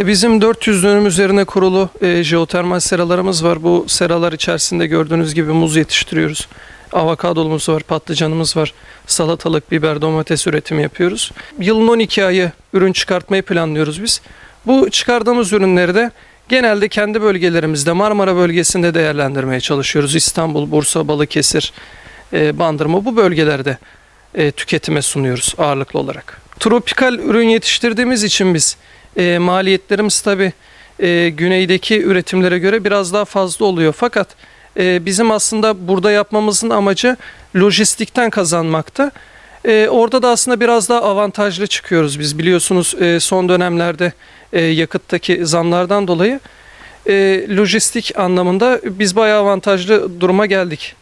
E, Bizim 400 dönüm üzerine kurulu e, jeotermal seralarımız var. Bu seralar içerisinde gördüğünüz gibi muz yetiştiriyoruz. Avokadolumuz var, patlıcanımız var. Salatalık, biber, domates üretimi yapıyoruz. Yılın 12 ayı ürün çıkartmayı planlıyoruz biz. Bu çıkardığımız ürünleri de genelde kendi bölgelerimizde Marmara bölgesinde değerlendirmeye çalışıyoruz. İstanbul, Bursa, Balıkesir, e, Bandırma bu bölgelerde e, tüketime sunuyoruz ağırlıklı olarak. Tropikal ürün yetiştirdiğimiz için biz e, maliyetlerimiz tabi güneydeki üretimlere göre biraz daha fazla oluyor. Fakat e, bizim aslında burada yapmamızın amacı lojistikten kazanmakta. E, orada da aslında biraz daha avantajlı çıkıyoruz biz. Biliyorsunuz e, son dönemlerde e, yakıttaki zamlardan dolayı e, lojistik anlamında biz bayağı avantajlı duruma geldik.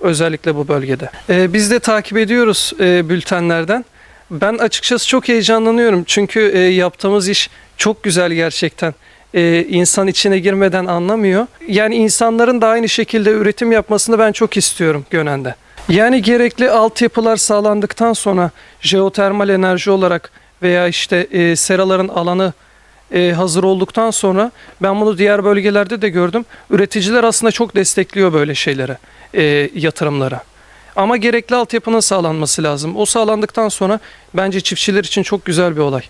Özellikle bu bölgede. E, biz de takip ediyoruz e, bültenlerden. Ben açıkçası çok heyecanlanıyorum. Çünkü e, yaptığımız iş çok güzel gerçekten. E, insan içine girmeden anlamıyor. Yani insanların da aynı şekilde üretim yapmasını ben çok istiyorum Gönen'de. Yani gerekli altyapılar sağlandıktan sonra jeotermal enerji olarak veya işte e, seraların alanı e, hazır olduktan sonra ben bunu diğer bölgelerde de gördüm. Üreticiler aslında çok destekliyor böyle şeylere, e, yatırımlara. Ama gerekli altyapının sağlanması lazım. O sağlandıktan sonra bence çiftçiler için çok güzel bir olay.